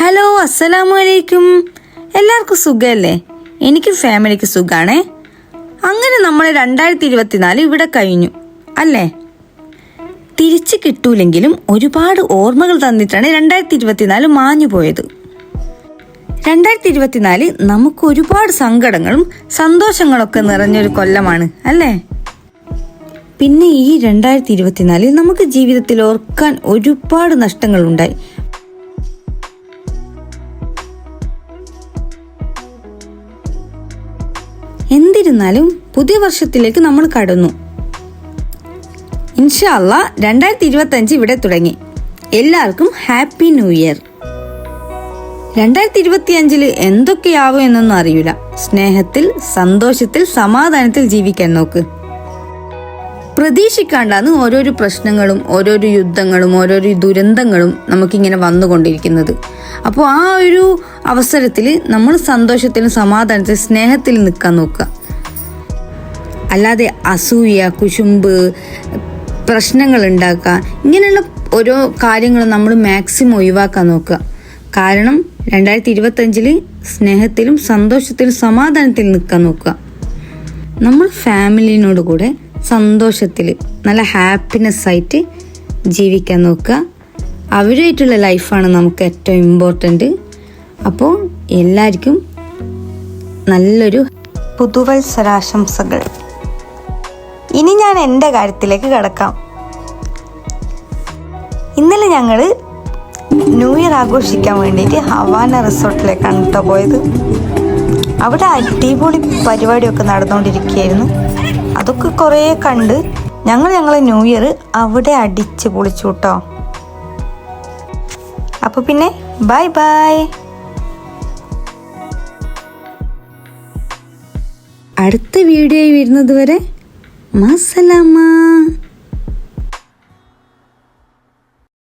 Hello അസ്സലാമു അലൈക്കും എല്ലാവർക്കും സുഖമല്ലേ എനിക്കും ഫാമിലിക്ക് സുഖാണേ. അങ്ങനെ നമ്മൾ രണ്ടായിരത്തി ഇരുപത്തിനാല് ഇവിടെ കഴിഞ്ഞു അല്ലേ? തിരിച്ചു കിട്ടൂലെങ്കിലും ഒരുപാട് ഓർമ്മകൾ തന്നിട്ടാണ് രണ്ടായിരത്തി ഇരുപത്തിനാല് മാഞ്ഞു പോയത്. രണ്ടായിരത്തി ഇരുപത്തിനാല് നമുക്ക് ഒരുപാട് സങ്കടങ്ങളും സന്തോഷങ്ങളൊക്കെ നിറഞ്ഞൊരു കൊല്ലമാണ് അല്ലേ? പിന്നെ ഈ രണ്ടായിരത്തി ഇരുപത്തിനാലിൽ നമുക്ക് ജീവിതത്തിൽ ഓർക്കാൻ ഒരുപാട് നഷ്ടങ്ങളുണ്ടായി. എന്നിരുന്നാലും പുതിയ വർഷത്തിലേക്ക് നമ്മൾ കടന്നു. ഇൻഷാല്ല രണ്ടായിരത്തി ഇരുപത്തി അഞ്ച് ഇവിടെ തുടങ്ങി. എല്ലാവർക്കും ഹാപ്പി ന്യൂ ഇയർ. രണ്ടായിരത്തി ഇരുപത്തി അഞ്ചിൽ എന്തൊക്കെയാവും എന്നൊന്നും അറിയില്ല സ്നേഹത്തിൽ സന്തോഷത്തിൽ സമാധാനത്തിൽ ജീവിക്കാൻ നോക്ക്. പ്രതീക്ഷിക്കാണ്ടാണ് ഓരോരോ പ്രശ്നങ്ങളും ഓരോരോ യുദ്ധങ്ങളും ഓരോരോ ദുരന്തങ്ങളും നമുക്കിങ്ങനെ വന്നുകൊണ്ടിരിക്കുന്നത്. അപ്പോൾ ആ ഒരു അവസരത്തിൽ നമ്മൾ സന്തോഷത്തിലും സമാധാനത്തിലും സ്നേഹത്തിൽ നിൽക്കാൻ നോക്കുക. അല്ലാതെ അസൂയ കുശുമ്പ് പ്രശ്നങ്ങൾ ഉണ്ടാക്കുക ഇങ്ങനെയുള്ള ഓരോ കാര്യങ്ങളും നമ്മൾ മാക്സിമം ഒഴിവാക്കാൻ നോക്കുക. കാരണം രണ്ടായിരത്തി ഇരുപത്തഞ്ചിൽ സ്നേഹത്തിലും സന്തോഷത്തിലും സമാധാനത്തിൽ നിൽക്കാൻ നോക്കുക. നമ്മൾ ഫാമിലിനോട് കൂടെ സന്തോഷത്തിൽ നല്ല ഹാപ്പിനെസ് ആയിട്ട് ജീവിക്കാൻ നോക്കുക. അവരുമായിട്ടുള്ള ലൈഫാണ് നമുക്ക് ഏറ്റവും ഇമ്പോർട്ടന്റ് അപ്പോൾ എല്ലാവർക്കും നല്ലൊരു പുതുവത്സരാശംസകൾ. ഇനി ഞാൻ എന്റെ കാര്യത്തിലേക്ക് കിടക്കാം. ഇന്നലെ ഞങ്ങൾ ന്യൂ ഇയർ ആഘോഷിക്കാൻ വേണ്ടിയിട്ട് ഹവാന റിസോർട്ടിലേക്കാണ് കേട്ടോ പോയത്. അവിടെ അടിപൊളി പരിപാടിയൊക്കെ നടന്നുകൊണ്ടിരിക്കുകയായിരുന്നു. അതൊക്കെ കുറേ കണ്ട് ഞങ്ങൾ ഞങ്ങളെ ന്യൂ ഇയർ അവിടെ അടിച്ച് പൊളിച്ചു കേട്ടോ അപ്പോൾ പിന്നെ ബൈ ബൈ അടുത്ത വീഡിയോയിൽ വരുന്നത് വരെ മസലമ.